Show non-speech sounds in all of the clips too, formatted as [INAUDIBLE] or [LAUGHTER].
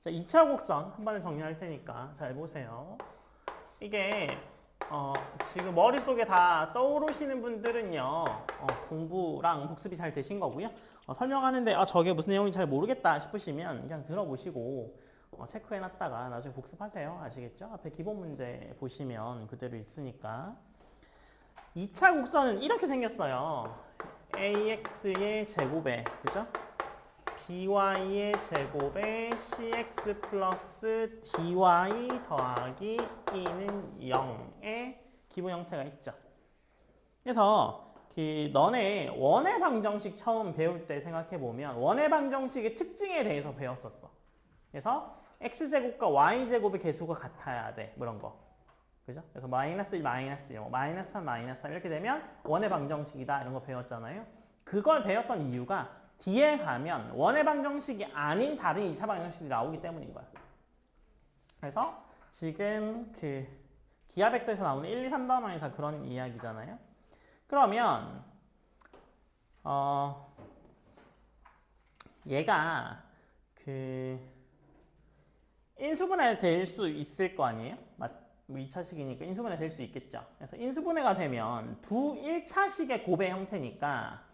자, 2차 곡선 한 번에 정리할 테니까 잘 보세요. 이게 어, 지금 머릿속에 다 떠오르시는 분들은요, 어, 공부랑 복습이 잘 되신 거고요. 어, 설명하는데, 아, 저게 무슨 내용인지 잘 모르겠다 싶으시면 그냥 들어보시고, 어, 체크해놨다가 나중에 복습하세요. 아시겠죠? 앞에 기본 문제 보시면 그대로 있으니까. 2차 곡선은 이렇게 생겼어요. ax의 제곱에, 그죠? By의 제곱에 cx 플러스 dy 더하기 e는 0의 기본 형태가 있죠. 그래서 그 너네 원의 방정식 처음 배울 때 생각해 보면 원의 방정식의 특징에 대해서 배웠었어. 그래서 x제곱과 y제곱의 개수가 같아야 돼. 뭐 이런 거. 그죠? 그래서 마이너스 1, 마이너스 1, 뭐 마이너스 3, 마이너스 3 이렇게 되면 원의 방정식이다. 이런 거 배웠잖아요. 그걸 배웠던 이유가 뒤에 가면 원의 방정식이 아닌 다른 2차 방정식이 나오기 때문인 거야. 그래서 지금 그 기하 벡터에서 나오는 1, 2, 3 다음에 다 그런 이야기잖아요. 그러면 어 얘가 그 인수분해 될 수 있을 거 아니에요? 맞, 뭐 2차식이니까 인수분해 될 수 있겠죠. 그래서 인수분해가 되면 두 1차식의 곱의 형태니까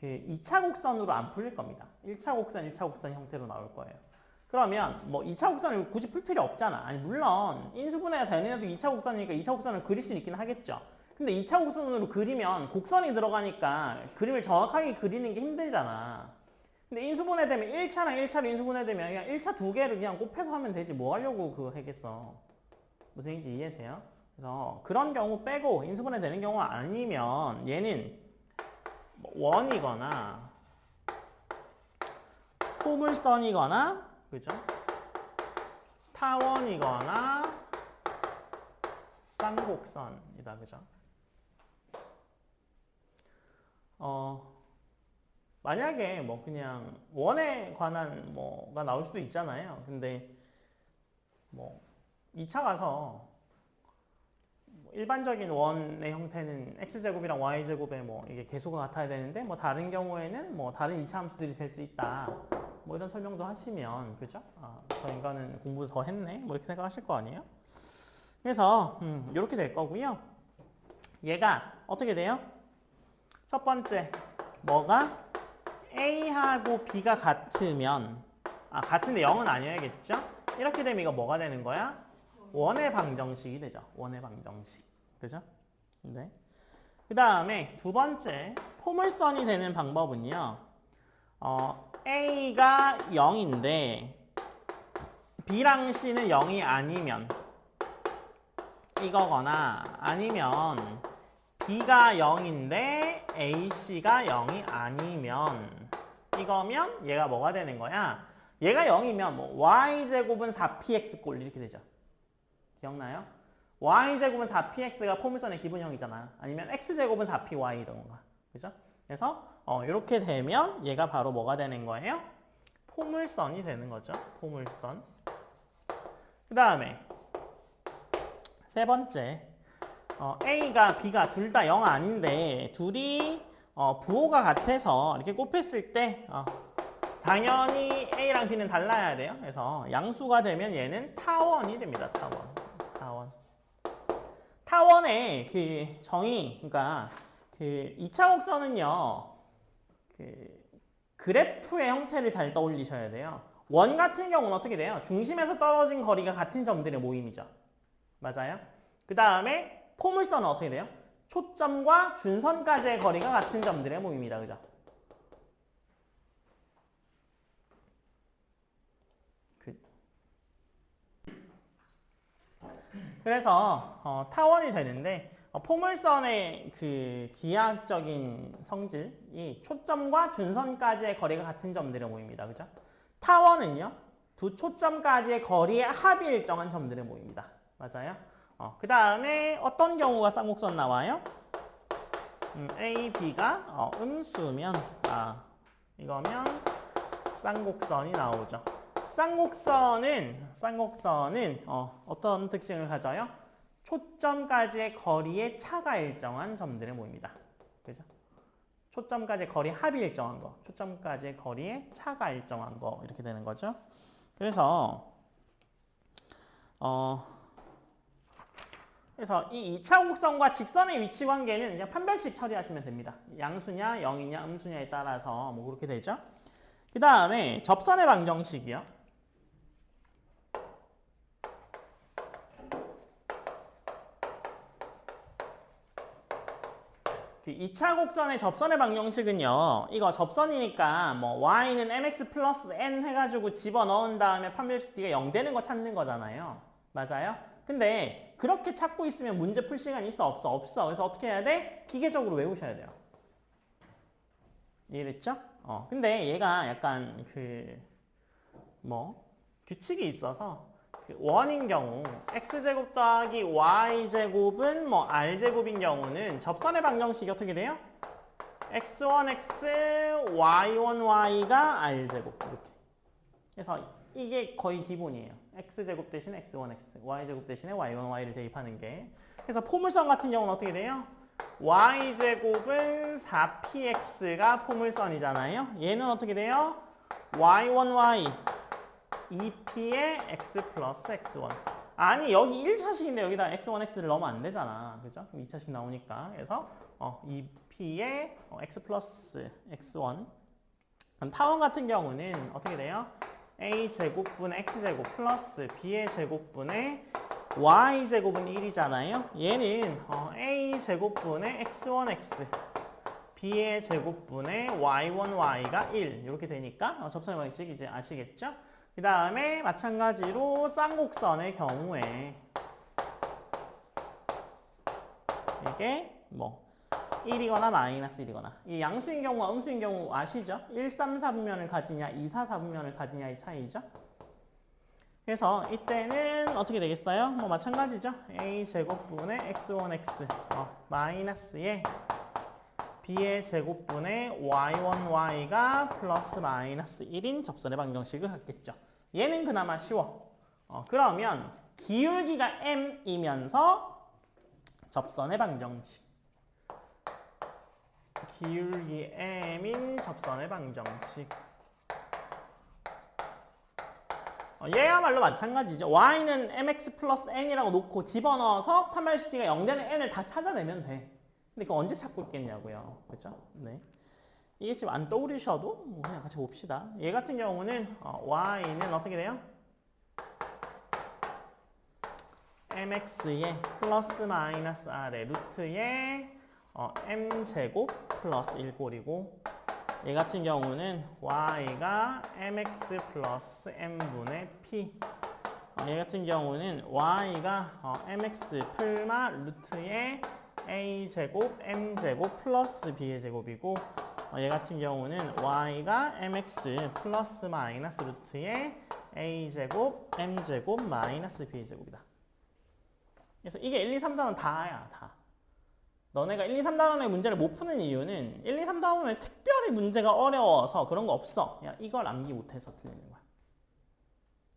그 2차 곡선으로 안 풀릴 겁니다. 1차 곡선, 1차 곡선 형태로 나올 거예요. 그러면 뭐 2차 곡선을 굳이 풀 필요 없잖아. 아니 물론 인수분해가 되는 애도 2차 곡선이니까 2차 곡선을 그릴 수 있긴 하겠죠. 근데 2차 곡선으로 그리면 곡선이 들어가니까 그림을 정확하게 그리는 게 힘들잖아. 근데 인수분해 되면 1차랑 1차로 인수분해 되면 그냥 1차 두 개를 그냥 곱해서 하면 되지 뭐 하려고 그거 하겠어. 무슨 얘기인지 이해돼요? 그래서 그런 경우 빼고 인수분해 되는 경우 아니면 얘는 뭐 원이거나 포물선이거나 그죠? 타원이거나 쌍곡선이다 그죠? 어 만약에 뭐 그냥 원에 관한 뭐가 나올 수도 있잖아요. 근데 뭐 2차 가서 뭐 일반적인 원의 형태는 x제곱이랑 y제곱의 뭐 이게 개수가 같아야 되는데 뭐 다른 경우에는 뭐 다른 2차 함수들이 될 수 있다. 뭐 이런 설명도 하시면 그죠? 아, 저 인간은 공부를 더 했네. 뭐 이렇게 생각하실 거 아니에요? 그래서 음, 이렇게 될 거고요. 얘가 어떻게 돼요? 첫 번째 뭐가 A하고 B가 같으면 아 같은데 0은 아니어야겠죠? 이렇게 되면 이거 뭐가 되는 거야? 원의 방정식이 되죠. 원의 방정식. 그죠? 네. 그 다음에 두 번째 포물선이 되는 방법은요. 어, A가 0인데 B랑 C는 0이 아니면 이거거나 아니면 B가 0인데 AC가 0이 아니면 이거면 얘가 뭐가 되는 거야? 얘가 0이면 뭐 y제곱은 4px꼴 이렇게 되죠. 기억나요? y제곱은 4px가 포물선의 기본형이잖아. 아니면 x제곱은 4py던가. 그죠? 그래서 어, 이렇게 되면 얘가 바로 뭐가 되는 거예요? 포물선이 되는 거죠. 포물선. 그 다음에 세 번째 어, A가 B가 둘 다 0 아닌데 둘이 어, 부호가 같아서 이렇게 곱했을 때 어, 당연히 A랑 B는 달라야 돼요. 그래서 양수가 되면 얘는 타원이 됩니다. 타원. 타원의 그 정의, 그러니까 그 2차 곡선은요, 그 그래프의 형태를 잘 떠올리셔야 돼요. 원 같은 경우는 어떻게 돼요? 중심에서 떨어진 거리가 같은 점들의 모임이죠. 맞아요? 그 다음에 포물선은 어떻게 돼요? 초점과 준선까지의 거리가 같은 점들의 모임이다. 그죠? 그. 그래서 어, 타원이 되는데 어, 포물선의 그 기하학적인 성질이 초점과 준선까지의 거리가 같은 점들의 모임이다. 그죠? 타원은요. 두 초점까지의 거리의 합이 일정한 점들의 모임이다. 맞아요? 어, 그 다음에 어떤 경우가 쌍곡선 나와요? 음, A, B가 어, 음수면 아 이거면 쌍곡선이 나오죠. 쌍곡선은 쌍곡선은 어, 어떤 특징을 가져요? 초점까지의 거리의 차가 일정한 점들의 모임이다. 그죠? 초점까지의 거리 합이 일정한 거, 초점까지의 거리의 차가 일정한 거 이렇게 되는 거죠. 그래서 어 그래서 이 2차 곡선과 직선의 위치 관계는 그냥 판별식 처리하시면 됩니다. 양수냐, 0이냐, 음수냐에 따라서 뭐 그렇게 되죠. 그 다음에 접선의 방정식이요. 그 2차 곡선의 접선의 방정식은요. 이거 접선이니까 뭐 y는 mx 플러스 n 해가지고 집어넣은 다음에 판별식 d가 0 되는 거 찾는 거잖아요. 맞아요? 근데 그렇게 찾고 있으면 문제 풀 시간이 있어 없어? 없어. 그래서 어떻게 해야 돼? 기계적으로 외우셔야 돼요. 이해됐죠? 어. 근데 얘가 약간 그 뭐 규칙이 있어서 그 원인 경우 x제곱 더하기 y제곱은 뭐 r제곱인 경우는 접선의 방정식이 어떻게 돼요? x1x, y1y가 r제곱 이렇게. 그래서 이게 거의 기본이에요. x제곱 대신에 x1x, y제곱 대신에 y1y를 대입하는 게. 그래서 포물선 같은 경우는 어떻게 돼요? y제곱은 4px가 포물선이잖아요. 얘는 어떻게 돼요? y1y 2p의 x 플러스 x1 아니 여기 1차식인데 여기다 x1, x를 넣으면 안 되잖아. 그죠? 그럼 2차식 나오니까 그래서 어, 2p의 어, x 플러스 x1 그럼 타원 같은 경우는 어떻게 돼요? a 제곱분의 x 제곱 플러스 b의 제곱분의 y 제곱은 1이잖아요. 얘는 어, a 제곱분의 x1x b의 제곱분의 y1y가 1 이렇게 되니까 어, 접선의 방식 이제 아시겠죠? 그 다음에 마찬가지로 쌍곡선의 경우에 이게 뭐 1이거나 마이너스 1이거나 이 양수인 경우와 음수인 경우 아시죠? 1, 3, 4분면을 가지냐 2, 4, 4분면을 가지냐의 차이죠? 그래서 이때는 어떻게 되겠어요? 뭐 마찬가지죠? a 제곱분의 x1x 어, 마이너스에 b의 제곱분의 y1y가 플러스 마이너스 1인 접선의 방정식을 갖겠죠. 얘는 그나마 쉬워. 어, 그러면 기울기가 m이면서 접선의 방정식. 기울기 m인 접선의 방정식. 어, 얘야말로 마찬가지죠. y는 mx 플러스 n이라고 놓고 집어넣어서 판별식 d가 0되는 n을 다 찾아내면 돼. 근데 그거 언제 찾고 있겠냐고요. 그렇죠? 네. 이게 지금 안 떠오르셔도 뭐 그냥 같이 봅시다. 얘 같은 경우는 어, y는 어떻게 돼요? mx의 플러스 마이너스 r의 루트의 어, m제곱 플러스 1꼴이고 얘 같은 경우는 y가 mx 플러스 m분의 p 어, 얘 같은 경우는 y가 어, mx 풀마 루트의 a제곱 m제곱 플러스 b의 제곱이고 어, 얘 같은 경우는 y가 mx 플러스 마이너스 루트의 a제곱 m제곱 마이너스 b의 제곱이다. 그래서 이게 1, 2, 3단원 다야 다. 너네가 1, 2, 3단원의 문제를 못 푸는 이유는 1, 2, 3단원에 특별히 문제가 어려워서 그런 거 없어. 야, 이걸 암기 못해서 틀리는 거야.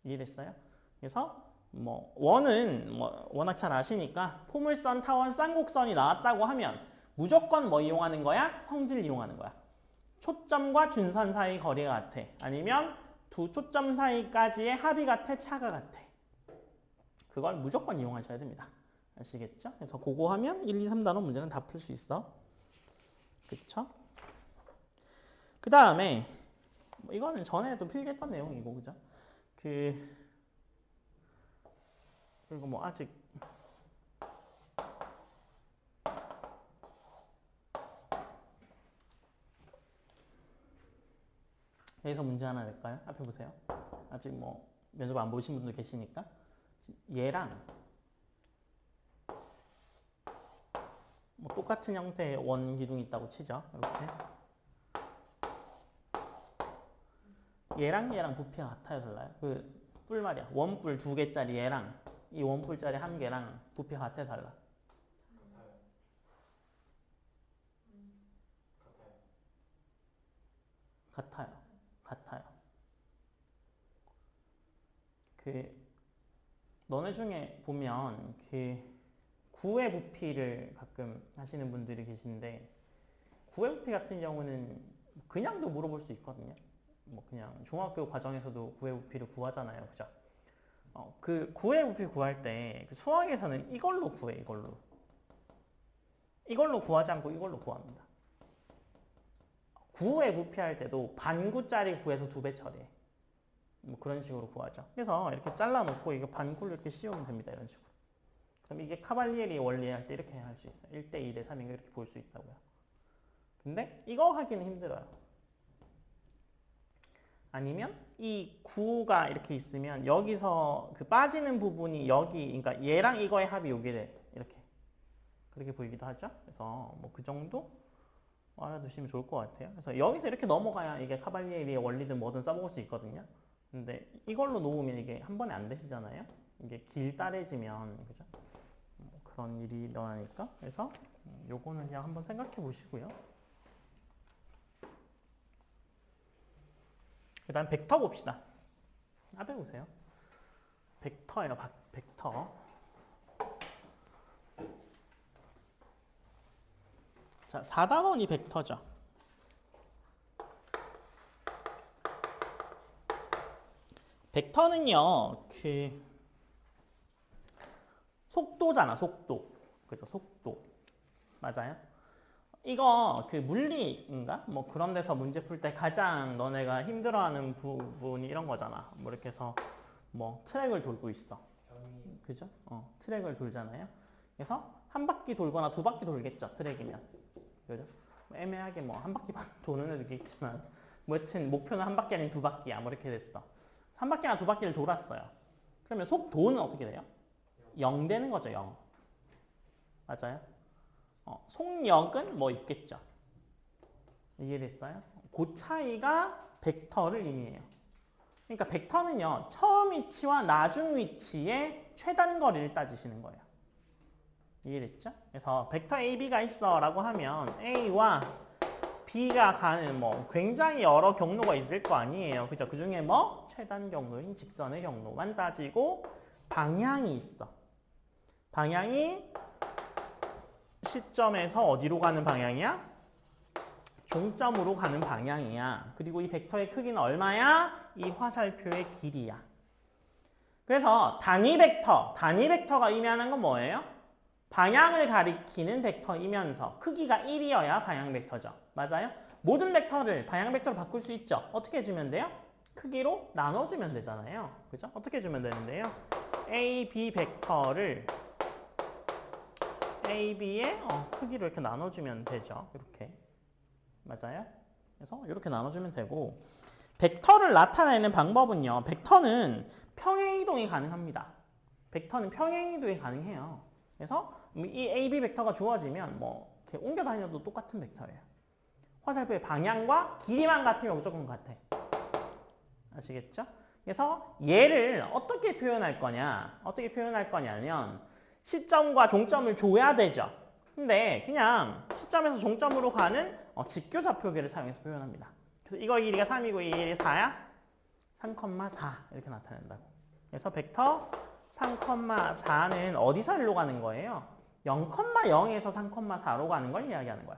이해됐어요? 그래서 뭐 원은 뭐 워낙 잘 아시니까 포물선, 타원, 쌍곡선이 나왔다고 하면 무조건 뭐 이용하는 거야? 성질 이용하는 거야. 초점과 준선 사이 거리가 같아. 아니면 두 초점 사이까지의 합이 같아, 차가 같아. 그걸 무조건 이용하셔야 됩니다. 아시겠죠? 그래서 그거 하면 1, 2, 3단원 문제는 다 풀 수 있어. 그쵸? 그 다음에 뭐 이거는 전에도 필기했던 내용이고 그죠? 그 그리고 뭐 아직 여기서 문제 하나 낼까요? 앞에 보세요. 아직 뭐 면접 안 보신 분도 계시니까 얘랑 뭐 똑같은 형태의 원 기둥이 있다고 치죠. 이렇게 얘랑 얘랑 부피가 같아요, 달라요? 그 뿔 말이야. 원뿔 두 개짜리 얘랑 이 원뿔짜리 한 개랑 부피가 같아요, 달라? 같아요. 같아요. 그 너네 중에 보면 그 구의 부피를 가끔 하시는 분들이 계신데 구의 부피 같은 경우는 그냥도 물어볼 수 있거든요. 뭐 그냥 중학교 과정에서도 구의 부피를 구하잖아요. 그죠? 어, 그 구의 부피 구할 때그 수학에서는 이걸로 구해, 이걸로. 이걸로 구하지 않고 이걸로 구합니다. 구의 부피 할 때도 반구짜리 구에서 두 배 처리해. 뭐 그런 식으로 구하죠. 그래서 이렇게 잘라놓고 이거 반구를 이렇게 씌우면 됩니다. 이런 식으로. 그럼 이게 카발리에리 원리 할 때 이렇게 할 수 있어요. 1대 2대 3인 거 이렇게 볼 수 있다고요. 근데 이거 하기는 힘들어요. 아니면 이 구가 이렇게 있으면 여기서 그 빠지는 부분이 여기 그러니까 얘랑 이거의 합이 여기 돼 이렇게 그렇게 보이기도 하죠. 그래서 뭐 그 정도 알아두시면 좋을 것 같아요. 그래서 여기서 이렇게 넘어가야 이게 카발리에리의 원리든 뭐든 써먹을 수 있거든요. 근데 이걸로 놓으면 이게 한 번에 안 되시잖아요. 이게 길다래지면 그죠? 뭐 그런 일이 일어나니까 그래서 음, 요거는 그냥 한번 생각해 보시고요. 그 다음 벡터 봅시다. 앞에 보세요. 벡터예요, 박- 벡터. 자, 4단원이 벡터죠. 벡터는요, 그, 속도잖아, 속도. 그죠, 속도. 맞아요? 이거 그 물리인가? 뭐 그런 데서 문제 풀 때 가장 너네가 힘들어하는 부분이 이런 거잖아. 뭐 이렇게 해서 뭐 트랙을 돌고 있어. 그죠? 어, 트랙을 돌잖아요. 그래서 한 바퀴 돌거나 두 바퀴 돌겠죠. 트랙이면. 그죠? 뭐 애매하게 뭐 한 바퀴 반 [LAUGHS] 도는 애도 있지만 뭐 여튼 목표는 한 바퀴 아닌 두 바퀴야. 뭐 이렇게 됐어. 한 바퀴나 두 바퀴를 돌았어요. 그러면 속도는 어떻게 돼요? 0 되는 거죠, 0. 맞아요? 어, 속력은 뭐 있겠죠. 이해됐어요? 그 차이가 벡터를 의미해요. 그러니까 벡터는요, 처음 위치와 나중 위치의 최단 거리를 따지시는 거예요. 이해됐죠? 그래서 벡터 AB가 있어 라고 하면 A와 B가 가는 뭐 굉장히 여러 경로가 있을 거 아니에요. 그죠? 그 중에 뭐 최단 경로인 직선의 경로만 따지고 방향이 있어. 방향이 시점에서 어디로 가는 방향이야? 종점으로 가는 방향이야. 그리고 이 벡터의 크기는 얼마야? 이 화살표의 길이야. 그래서 단위 벡터, 단위 벡터가 의미하는 건 뭐예요? 방향을 가리키는 벡터이면서 크기가 1이어야 방향 벡터죠. 맞아요? 모든 벡터를 방향 벡터로 바꿀 수 있죠. 어떻게 해주면 돼요? 크기로 나눠주면 되잖아요. 그죠? 어떻게 해주면 되는데요? A, B 벡터를 A, B의 어, 크기로 이렇게 나눠주면 되죠. 이렇게. 맞아요? 그래서 이렇게 나눠주면 되고 벡터를 나타내는 방법은요. 벡터는 평행 이동이 가능합니다. 벡터는 평행 이동이 가능해요. 그래서 이 AB 벡터가 주어지면 뭐 이렇게 옮겨 다녀도 똑같은 벡터예요. 화살표의 방향과 길이만 같으면 무조건 같아. 아시겠죠? 그래서 얘를 어떻게 표현할 거냐? 어떻게 표현할 거냐면 시점과 종점을 줘야 되죠. 근데 그냥 시점에서 종점으로 가는 어, 직교좌표계를 사용해서 표현합니다. 그래서 이거 길이가 3이고 이 길이 4야? 3,4 이렇게 나타낸다고. 그래서 벡터 3,4는 어디서 일로 가는 거예요? 0,0에서 3,4로 가는 걸 이야기하는 거야.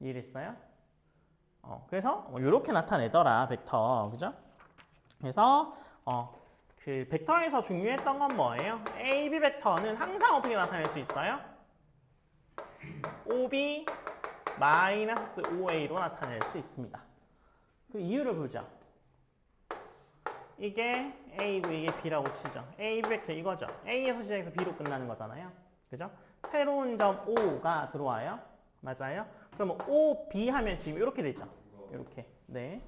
이해됐어요? 어, 그래서 이렇게 나타내더라 벡터, 그죠? 그래서 어, 그 벡터에서 중요했던 건 뭐예요? A, B 벡터는 항상 어떻게 나타낼 수 있어요? OB 마이너스 OA로 나타낼 수 있습니다. 그 이유를 보자. 이게 A고 이게 B라고 치죠. A, 벡터 이거죠. A에서 시작해서 B로 끝나는 거잖아요. 그죠? 새로운 점 O가 들어와요. 맞아요? 그러면 O, B 하면 지금 이렇게 되죠. 이렇게. 네.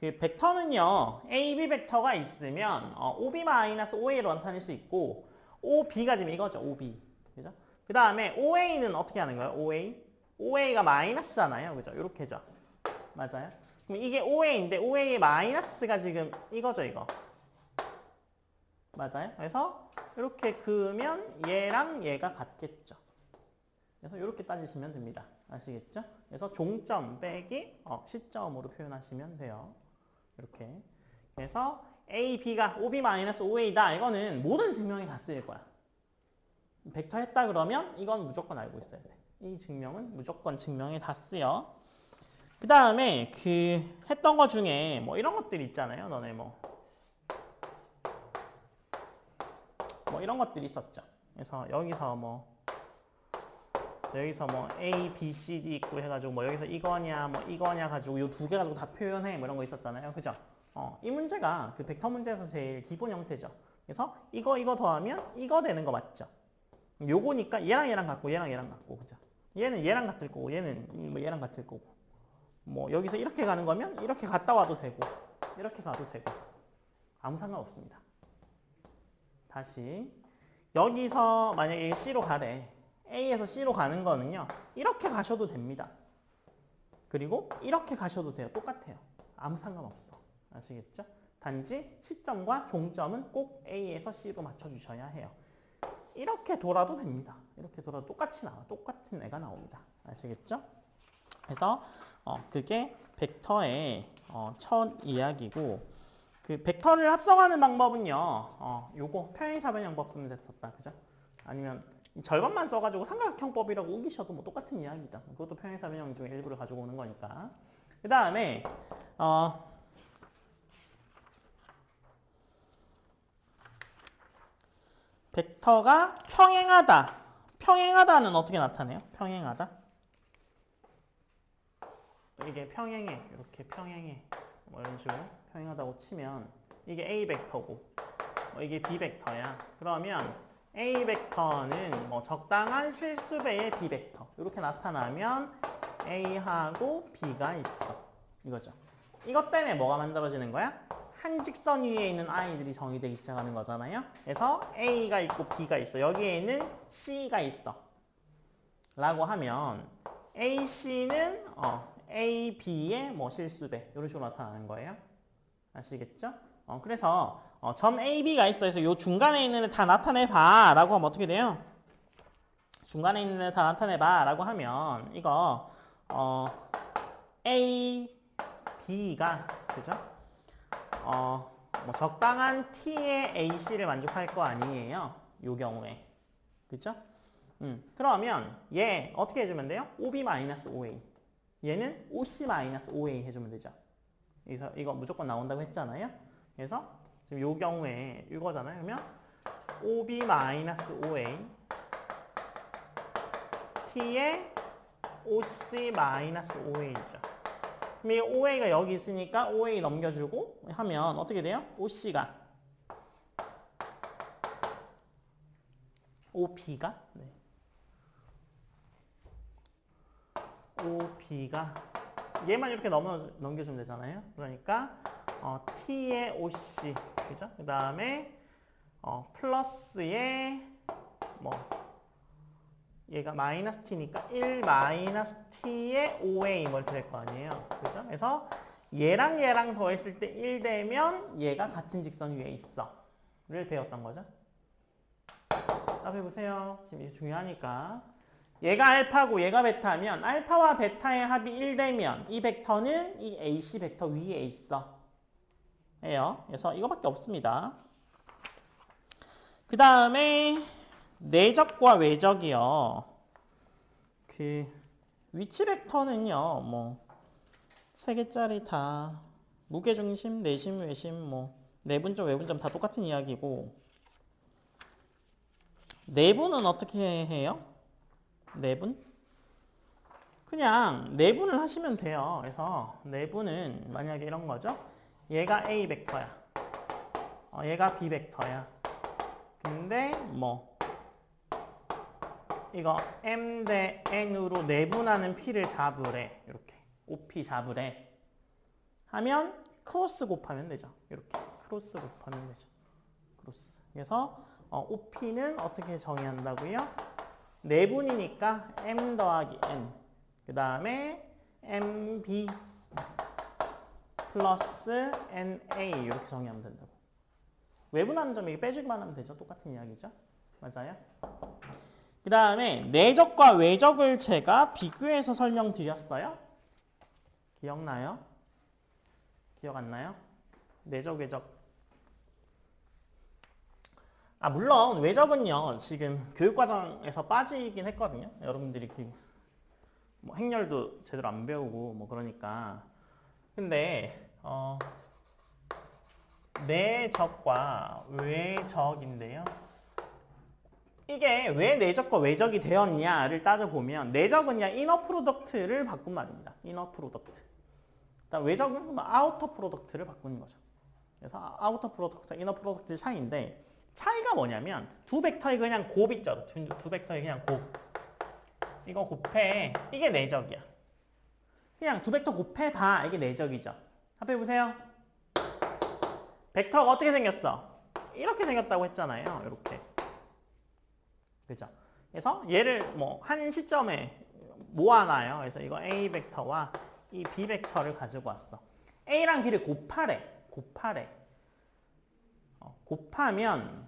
그 벡터는요, A, B 벡터가 있으면 어, OB-OA로 나타낼 수 있고 OB가 지금 이거죠, OB. 그죠? 그 다음에 OA는 어떻게 하는 거예요? OA? OA가 마이너스잖아요. 그죠? 이렇게죠. 맞아요? 그럼 이게 OA인데 OA의 마이너스가 지금 이거죠, 이거. 맞아요? 그래서 이렇게 그으면 얘랑 얘가 같겠죠. 그래서 이렇게 따지시면 됩니다. 아시겠죠? 그래서 종점 빼기 어, 시점으로 표현하시면 돼요. 이렇게. 그래서 A, B가 OB-OA다. 이거는 모든 증명이 다 쓰일 거야. 벡터 했다 그러면 이건 무조건 알고 있어야 돼. 이 증명은 무조건 증명에 다 쓰여. 그 다음에 그 했던 거 중에 뭐 이런 것들 있잖아요. 너네 뭐. 뭐 이런 것들이 있었죠. 그래서 여기서 뭐 여기서 뭐 A, B, C, D 있고 해가지고 뭐 여기서 이거냐 뭐 이거냐 가지고 이 두 개 가지고 다 표현해 뭐 이런 거 있었잖아요. 그죠? 어, 이 문제가 그 벡터 문제에서 제일 기본 형태죠. 그래서 이거 이거 더하면 이거 되는 거 맞죠? 요거니까 얘랑 얘랑 같고 얘랑 얘랑 같고 그죠? 얘는 얘랑 같을 거고 얘는 뭐 얘랑 같을 거고 뭐 여기서 이렇게 가는 거면 이렇게 갔다 와도 되고 이렇게 가도 되고 아무 상관 없습니다. 다시 여기서 만약에 C로 가래 A에서 C로 가는 거는요 이렇게 가셔도 됩니다. 그리고 이렇게 가셔도 돼요. 똑같아요. 아무 상관없어. 아시겠죠? 단지 시점과 종점은 꼭 A에서 C로 맞춰주셔야 해요. 이렇게 돌아도 됩니다. 이렇게 돌아도 똑같이 나와. 똑같은 애가 나옵니다. 아시겠죠? 그래서 어, 그게 벡터의 어, 첫 이야기고 그 벡터를 합성하는 방법은요. 어, 요거 편의사변 형법 쓰면 됐었다. 그죠? 아니면 절반만 써가지고 삼각형법이라고 우기셔도 뭐 똑같은 이야기죠. 그것도 편의사변형 중에 일부를 가지고 오는 거니까. 그 다음에 어, 벡터가 평행하다. 평행하다는 어떻게 나타내요? 평행하다. 이게 평행해. 이렇게 평행해. 뭐 이런 식으로 평행하다고 치면 이게 A 벡터고 뭐 이게 B 벡터야. 그러면 A 벡터는 뭐 적당한 실수배의 B 벡터. 이렇게 나타나면 A하고 B가 있어. 이거죠. 이것 때문에 뭐가 만들어지는 거야? 한 직선 위에 있는 아이들이 정의되기 시작하는 거잖아요. 그래서 A가 있고 B가 있어. 여기에는 C가 있어. 라고 하면 AC는 어, AB의 뭐 실수배 이런 식으로 나타나는 거예요. 아시겠죠? 어, 그래서 어, 점 AB가 있어. 그래서 요 중간에 있는 애 다 나타내봐 라고 하면 어떻게 돼요? 중간에 있는 애 다 나타내봐 라고 하면 이거 어, A, B가 그죠? 어, 뭐 적당한 T의 AC를 만족할 거 아니에요. 요 경우에. 그죠? 음, 그러면 얘 어떻게 해주면 돼요? OB-OA. 얘는 OC-OA 해주면 되죠. 그래서 이거 무조건 나온다고 했잖아요. 그래서 지금 요 경우에 이거잖아요. 그러면 OB-OA T의 OC-OA죠. 그럼 이 OA가 여기 있으니까 OA 넘겨주고 하면 어떻게 돼요? OC가 OB가 네. OB가 얘만 이렇게 넘어 넘겨주면 되잖아요. 그러니까 어, T의 OC 그죠? 그 다음에 어, 플러스의 뭐 얘가 마이너스 t니까 1 마이너스 t의 5a 뭐 이렇게 될 거 아니에요. 그죠? 그래서 얘랑 얘랑 더했을 때 1 되면 얘가 같은 직선 위에 있어. 를 배웠던 거죠. 답해 보세요. 지금 이게 중요하니까. 얘가 알파고 얘가 베타면 알파와 베타의 합이 1 되면 이 벡터는 이 AC 벡터 위에 있어. 해요. 그래서 이거밖에 없습니다. 그 다음에 내적과 외적이요. 그 위치 벡터는요. 뭐 세 개짜리 다 무게 중심, 내심, 외심 뭐 내분점, 외분점 다 똑같은 이야기고 내분은 어떻게 해요? 내분? 그냥 내분을 하시면 돼요. 그래서 내분은 만약에 이런 거죠. 얘가 A 벡터야. 어, 얘가 B 벡터야. 근데 뭐 이거 M 대 N으로 내분하는 P를 잡으래. 이렇게. OP 잡으래. 하면 크로스 곱하면 되죠. 이렇게. 크로스 곱하면 되죠. 크로스. 그래서 어, OP는 어떻게 정의한다고요? 내분이니까 M 더하기 N. 그 다음에 MB 플러스 NA 이렇게 정의하면 된다고. 외분하는 점 이게 빼주기만 하면 되죠. 똑같은 이야기죠. 맞아요? 그 다음에 내적과 외적을 제가 비교해서 설명드렸어요. 기억나요? 기억 안 나요? 내적, 외적. 아, 물론 외적은요, 지금 교육과정에서 빠지긴 했거든요. 여러분들이 그 뭐 행렬도 제대로 안 배우고 뭐 그러니까 근데 어 내적과 외적인데요. 이게 왜 내적과 외적이 되었냐를 따져보면 내적은 그냥 이너 프로덕트를 바꾼 말입니다. 이너 프로덕트. 그다음 외적은 뭐 아우터 프로덕트를 바꾸는 거죠. 그래서 아우터 프로덕트, 이너 프로덕트 차이인데 차이가 뭐냐면 두 벡터의 그냥 곱 있죠. 두, 두 벡터의 그냥 곱. 이거 곱해. 이게 내적이야. 그냥 두 벡터 곱해봐. 이게 내적이죠. 합해 보세요. 벡터가 어떻게 생겼어? 이렇게 생겼다고 했잖아요. 이렇게. 그죠? 그래서 얘를 뭐 한 시점에 모아놔요. 그래서 이거 A 벡터와 이 B 벡터를 가지고 왔어. A랑 B를 곱하래. 곱하래. 어, 곱하면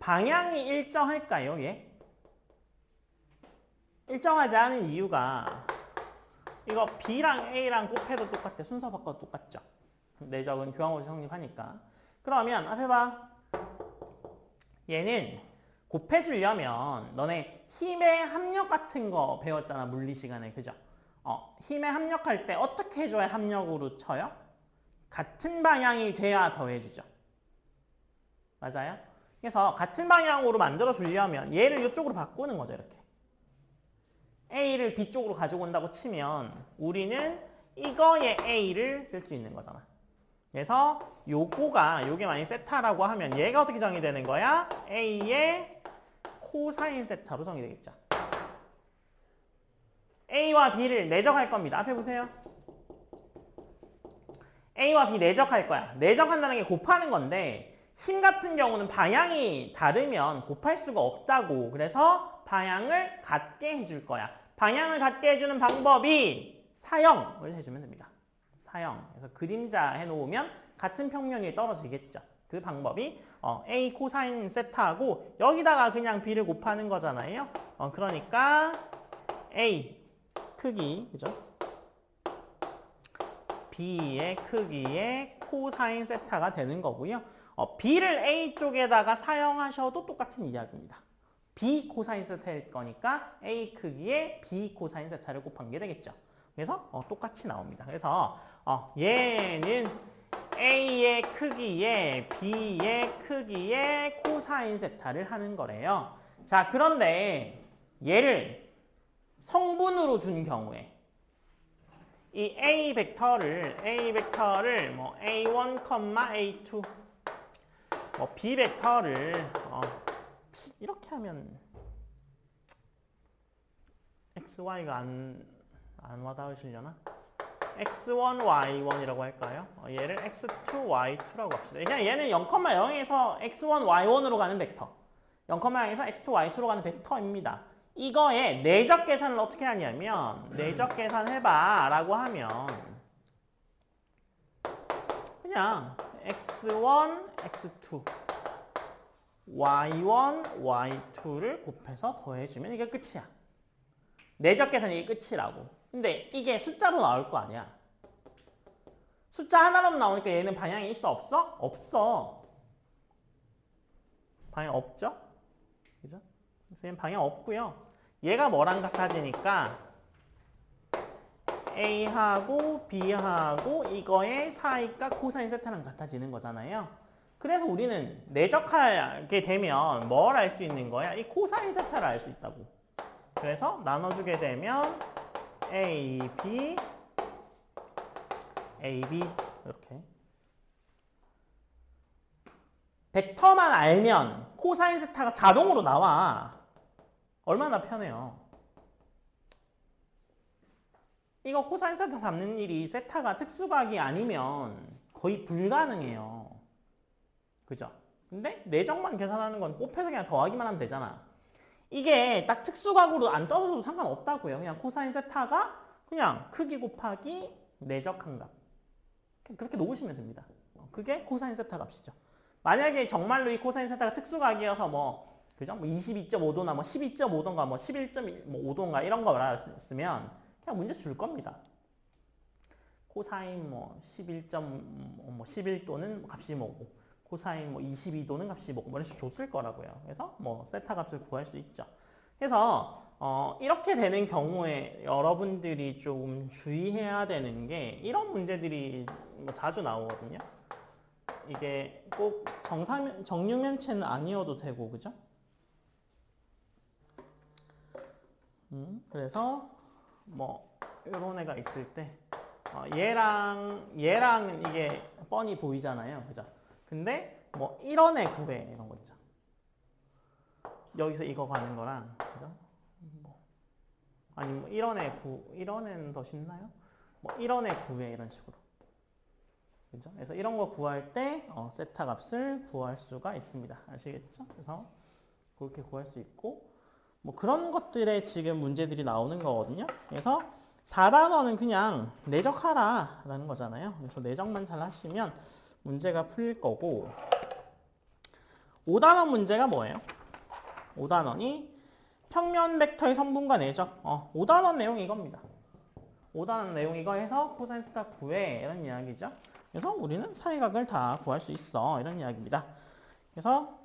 방향이 일정할까요? 얘? 일정하지 않은 이유가 이거 B랑 A랑 곱해도 똑같아. 순서 바꿔도 똑같죠. 내적은 교환고지 성립하니까. 그러면 앞에 봐. 얘는 곱해주려면 너네 힘의 합력 같은 거 배웠잖아. 물리 시간에. 그죠? 어, 힘에 합력할 때 어떻게 해줘야 합력으로 쳐요? 같은 방향이 돼야 더해주죠. 맞아요? 그래서 같은 방향으로 만들어 주려면 얘를 이쪽으로 바꾸는 거죠. 이렇게. A를 B쪽으로 가지고 온다고 치면 우리는 이거의 A를 쓸 수 있는 거잖아. 그래서 요거가 요게 만약 세타라고 하면 얘가 어떻게 정의되는 거야? A의 코사인 세타로 정의되겠죠. A와 B를 내적할 겁니다. 앞에 보세요. A와 B 내적할 거야. 내적한다는 게 곱하는 건데 힘 같은 경우는 방향이 다르면 곱할 수가 없다고. 그래서 방향을 같게 해줄 거야. 방향을 같게 해주는 방법이 사형을 해주면 됩니다. 사형. 그래서 그림자 해놓으면 같은 평면 위에 떨어지겠죠. 그 방법이 어, A 코사인 세타하고 여기다가 그냥 B를 곱하는 거잖아요. 어, 그러니까 A 크기 그죠? B의 크기의 코사인 세타가 되는 거고요. 어, B를 A 쪽에다가 사용하셔도 똑같은 이야기입니다. B 코사인 세타일 거니까 A 크기의 B 코사인 세타를 곱한 게 되겠죠. 그래서 어, 똑같이 나옵니다. 그래서 어, 얘는 A의 크기에 B의 크기의 코사인 세타를 하는 거래요. 자, 그런데 얘를 성분으로 준 경우에 이 A 벡터를 A 벡터를 뭐 A1, A2 뭐 B 벡터를 어, 이렇게 하면 XY가 안, 안 와닿으시려나? X1, Y1이라고 할까요? 어, 얘를 X2, Y2라고 합시다. 그냥 얘는 0,0에서 X1, Y1으로 가는 벡터. 0,0에서 X2, Y2로 가는 벡터입니다. 이거의 내적 계산을 어떻게 하냐면 내적 계산 해봐 라고 하면 그냥 x1, x2 y1, y2를 곱해서 더해주면 이게 끝이야. 내적 계산이 이게 끝이라고. 근데 이게 숫자로 나올 거 아니야. 숫자 하나로 나오니까 얘는 방향이 있어 없어? 없어. 방향 없죠? 그죠? 그래서 얘는 방향 없고요. 얘가 뭐랑 같아지니까 A하고 B하고 이거의 사이가 코사인 세타랑 같아지는 거잖아요. 그래서 우리는 내적하게 되면 뭘 알 수 있는 거야? 이 코사인 세타를 알 수 있다고. 그래서 나눠주게 되면 A, B, A, B 이렇게 벡터만 알면 코사인 세타가 자동으로 나와. 얼마나 편해요. 이거 코사인 세타 잡는 일이 세타가 특수각이 아니면 거의 불가능해요. 그죠? 근데 내적만 계산하는 건 곱해서 그냥 더하기만 하면 되잖아. 이게 딱 특수각으로 안 떨어져도 상관없다고요. 그냥 코사인 세타가 그냥 크기 곱하기 내적한 값. 그렇게 놓으시면 됩니다. 어, 그게 코사인 세타 값이죠. 만약에 정말로 이 코사인 세타가 특수각이어서 뭐 그죠? 뭐 22.5도나 뭐 12.5도인가 뭐 11.5도인가 이런 거 말했으면 그냥 문제 줄 겁니다. 코사인 뭐 11. 뭐 11도는 값이 뭐고 코사인 뭐 22도는 값이 뭐 이런 식으로 줬을 거라고요. 그래서 뭐 세타 값을 구할 수 있죠. 그래서 어, 이렇게 되는 경우에 여러분들이 좀 주의해야 되는 게 이런 문제들이 뭐 자주 나오거든요. 이게 꼭 정사면, 정육면체는 아니어도 되고, 그죠? 음, 그래서 뭐 이런 애가 있을 때 어, 얘랑 얘랑 이게 뻔히 보이잖아요, 그죠? 근데 뭐 이런 애 구해 이런 거 있죠. 여기서 이거 가는 거랑 그죠? 뭐 아니면 뭐 이런 애 구, 이런 애는 더 쉽나요? 뭐 이런 애 구해 이런 식으로. 그죠? 그래서 이런 거 구할 때 어, 세타 값을 구할 수가 있습니다. 아시겠죠? 그래서 그렇게 구할 수 있고 뭐 그런 것들에 지금 문제들이 나오는 거거든요. 그래서 4단원은 그냥 내적하라 라는 거잖아요. 그래서 내적만 잘 하시면 문제가 풀릴 거고 5단원 문제가 뭐예요? 5단원이 평면 벡터의 성분과 내적 어, 5단원 내용이 이겁니다. 5단원 내용 이거 해서 코사인 스타 구해 이런 이야기죠. 그래서 우리는 사회각을 다 구할 수 있어 이런 이야기입니다. 그래서